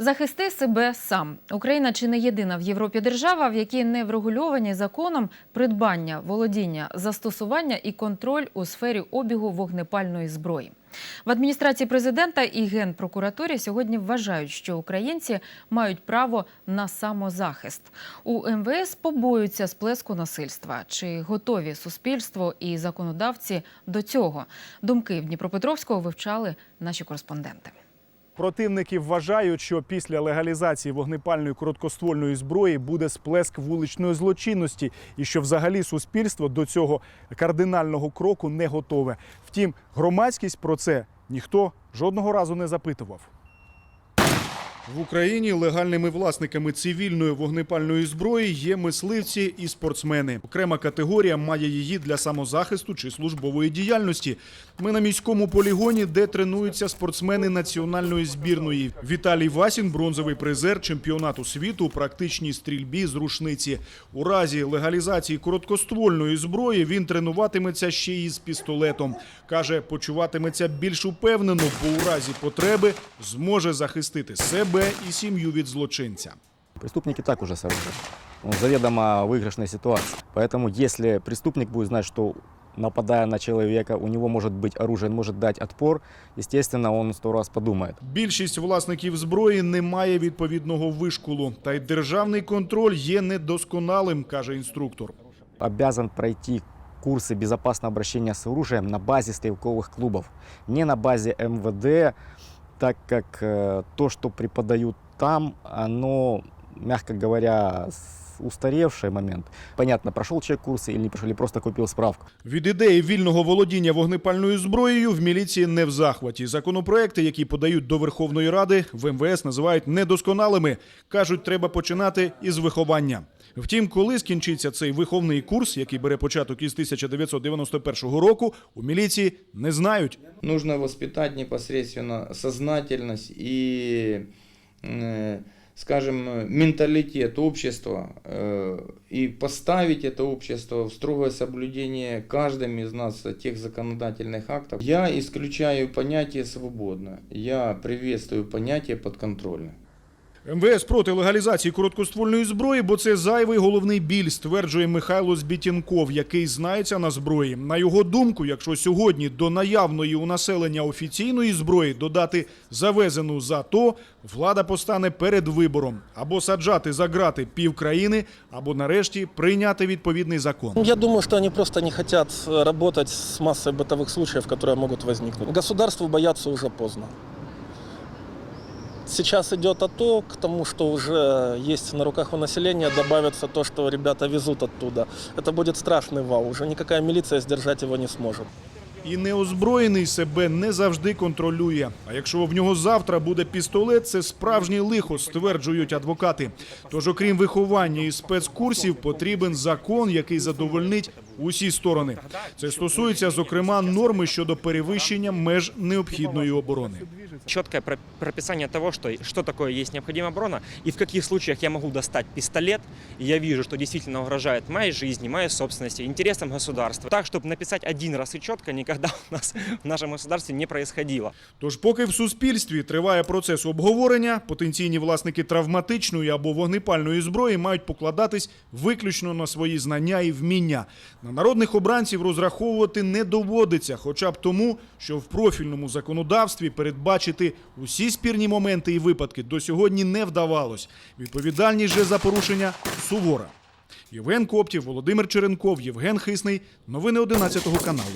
Захисти себе сам. Україна чи не єдина в Європі держава, в якій не врегульовані законом придбання, володіння, застосування і контроль у сфері обігу вогнепальної зброї. В адміністрації президента і генпрокуратурі сьогодні вважають, що українці мають право на самозахист. У МВС побоюються сплеску насильства. Чи готові суспільство і законодавці до цього? Думки в Дніпропетровського вивчали наші кореспонденти. Противники вважають, що після легалізації вогнепальної короткоствольної зброї буде сплеск вуличної злочинності, і що взагалі суспільство до цього кардинального кроку не готове. Втім, громадськість про це ніхто жодного разу не запитував. В Україні легальними власниками цивільної вогнепальної зброї є мисливці і спортсмени. Окрема категорія має її для самозахисту чи службової діяльності. Ми на міському полігоні, де тренуються спортсмени національної збірної. Віталій Васін, бронзовий призер чемпіонату світу у практичній стрільбі з рушниці. У разі легалізації короткоствольної зброї він тренуватиметься ще й з пістолетом. Каже, почуватиметься більш упевнено, бо у разі потреби зможе захистити себе і сім'ю від злочинця. Преступник и так уже с оружием. Он в заведомо выигрышной ситуации. Поэтому если преступник будет знать, что нападая на человека, у него может быть оружие, он может дать отпор, естественно, он сто раз подумает. Більшість власників зброї не має відповідного вишколу, та й державний контроль є недосконалим, каже інструктор. Обязан пройти курсы безопасного обращения с оружием на базе стрелковых клубов, не на базе МВД, так как э, то, что преподают там, оно, мягко говоря, с- устаревший момент. Понятно, прошел человек курсы или не прошел, или просто купил справку. Від ідеї вільного володіння вогнепальною зброєю в міліції не в захваті. Законопроекти, які подають до Верховної Ради, в МВС називають недосконалими. кажуть, треба починати із виховання. Втім, коли скінчиться цей виховний курс, який бере початок із 1991 року, у міліції не знають. Нужно воспитать непосредственно сознательность и, э, скажем, менталитет общества э, и поставить это общество в строгое соблюдение каждым из нас тех законодательных актов. Я исключаю понятие «свободно». Я приветствую понятие «подконтрольно». МВС проти легалізації короткоствольної зброї, бо це зайвий головний біль, стверджує Михайло Збітінков, який знається на зброї. На його думку, якщо сьогодні до наявної у населення офіційної зброї додати завезену за то, влада постане перед вибором або саджати за грати пів країни, або нарешті прийняти відповідний закон. Я думаю, что они просто не хотят э, работать с массой бытовых случаев, которые могут возникнуть. Государству бояться уже поздно. Сейчас идет АТО, к тому, что уже есть на руках у населения, добавится то, что ребята везут оттуда. Это будет страшный вал, уже никакая милиция сдержать его не сможет. І неозброєний себе не завжди контролює. А якщо в нього завтра буде пістолет, це справжнє лихо, стверджують адвокати. Тож, окрім виховання і спецкурсів, потрібен закон, який задовольнить усі сторони. Це стосується, зокрема, норми щодо перевищення меж необхідної оборони. четкое про- прописание того, что, что такое есть необходимая оборона и в каких случаях я могу достать пистолет, и я вижу, что действительно угрожает моей жизни, моей собственности, интересам государства. Так, чтобы написать один раз и четко, никогда у нас в нашем государстве не происходило. Тож, поки в суспільстві триває процес обговорення, потенційні власники травматичної або вогнепальної зброї мають покладатись виключно на свої знання і вміння. На народних обранців розраховувати не доводиться, хоча б тому, що в профільному законодавстві передбачити усі спірні моменти і випадки до сьогодні не вдавалось. Відповідальність же за порушення сувора. Євген Коптів, Володимир Черенков, Євген Хисний. Новини 11 каналу.